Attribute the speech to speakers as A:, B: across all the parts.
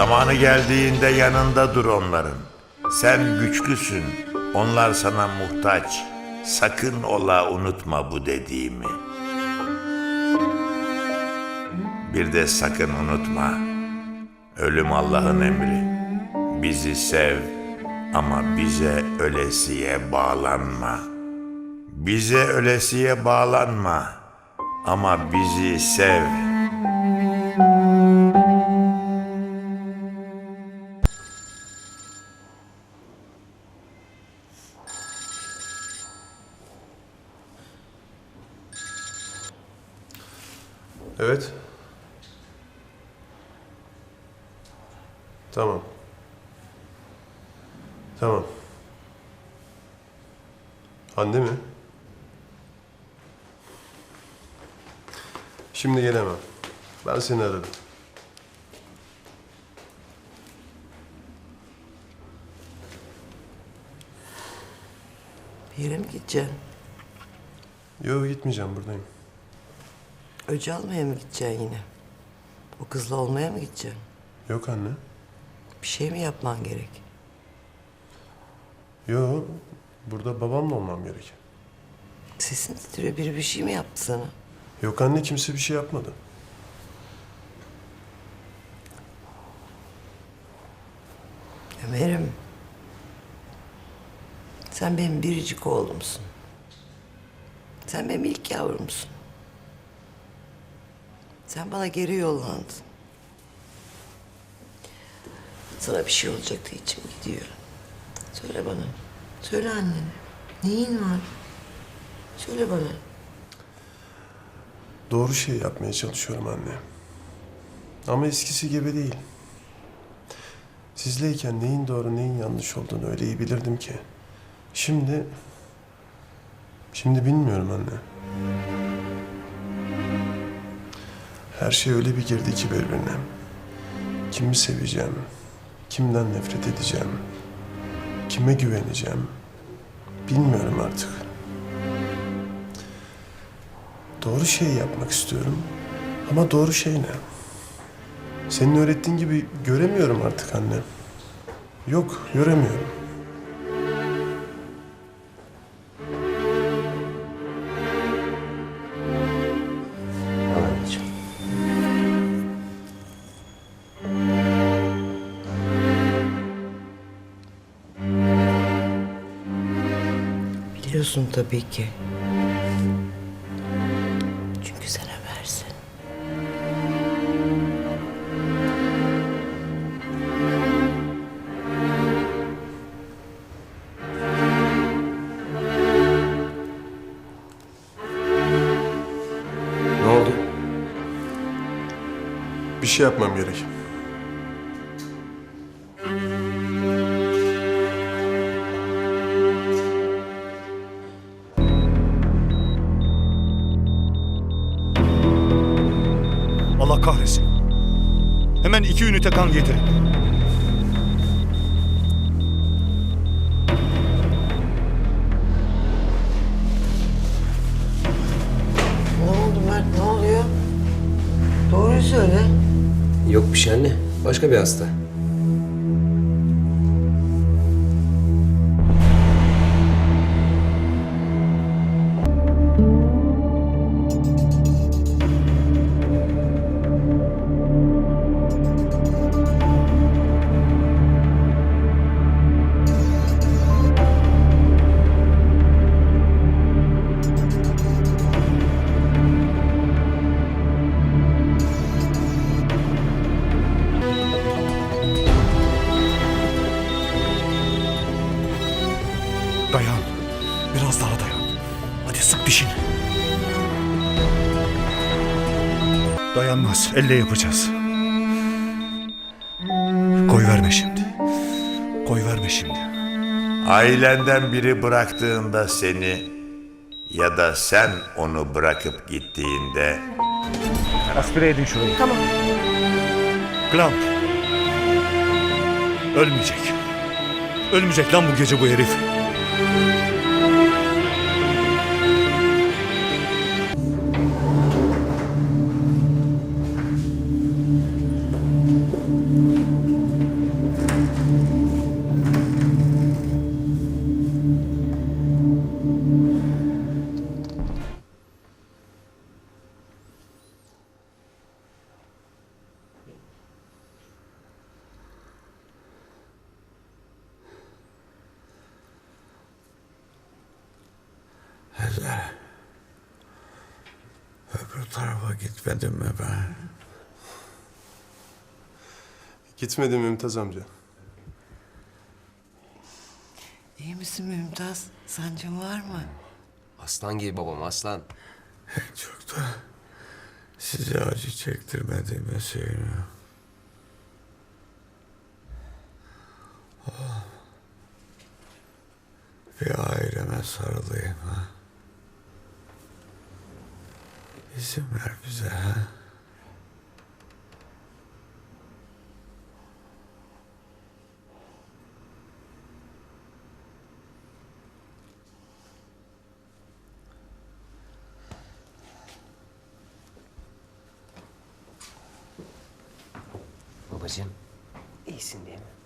A: Zamanı geldiğinde yanında dur onların. Sen güçlüsün. Onlar sana muhtaç. Sakın ola unutma bu dediğimi. Bir de sakın unutma. Ölüm Allah'ın emri. Bizi sev ama bize ölesiye bağlanma. Bize ölesiye bağlanma ama bizi sev.
B: Evet. Tamam. Tamam. Hande mi? Şimdi gelemem. Ben seni aradım.
C: Bir yere mi gideceksin?
B: Yok gitmeyeceğim buradayım.
C: Öcü almaya mı gideceksin yine? O kızla olmaya mı gideceksin?
B: Yok anne.
C: Bir şey mi yapman gerek?
B: Yok. Burada babamla olmam gerek.
C: Sesin titriyor. Biri bir şey mi yaptı sana?
B: Yok anne kimse bir şey yapmadı.
C: Ömer'im. Sen benim biricik oğlumsun. Sen benim ilk yavrumsun. Sen bana geri yollandın. Sana bir şey olacak diye içim gidiyor. Söyle bana. Söyle annene. Neyin var? Söyle bana.
B: Doğru şey yapmaya çalışıyorum anne. Ama eskisi gibi değil. Sizleyken neyin doğru neyin yanlış olduğunu öyle iyi bilirdim ki. Şimdi... Şimdi bilmiyorum anne. Her şey öyle bir girdi ki birbirine. Kimi seveceğim, kimden nefret edeceğim, kime güveneceğim bilmiyorum artık. Doğru şeyi yapmak istiyorum. Ama doğru şey ne? Senin öğrettiğin gibi göremiyorum artık anne. Yok, göremiyorum.
C: Biliyorsun tabii ki. Çünkü sen Ömer'sin.
D: Ne oldu?
B: Bir şey yapmam gerek.
E: Allah kahretsin. Hemen iki ünite kan getirin.
C: Ne oldu Mert? Ne oluyor? Doğruyu söyle.
D: Yok bir şey anne. Başka bir hasta.
E: Dayanmaz. Elle yapacağız. Koy verme şimdi. Koy verme şimdi.
A: Ailenden biri bıraktığında seni ya da sen onu bırakıp gittiğinde
E: Aspire edin şurayı. Tamam. Glam. Ölmeyecek. Ölmeyecek lan bu gece bu herif.
F: Öbür tarafa gitmedim mi ben?
B: Gitmedim Mümtaz amca.
C: İyi misin Mümtaz? Sancın var mı?
D: Aslan gibi babam aslan.
F: En çok da size acı çektirmediğime seviniyorum. Oh. Bir aileme sarılayım ha. İzin ver bize ha.
D: Babacığım iyisin değil mi?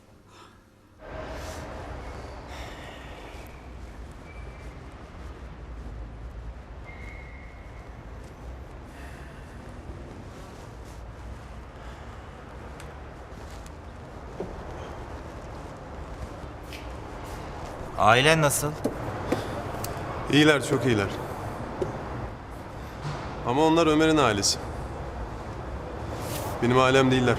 G: Ailen nasıl?
B: İyiler, çok iyiler. Ama onlar Ömer'in ailesi. Benim ailem değiller.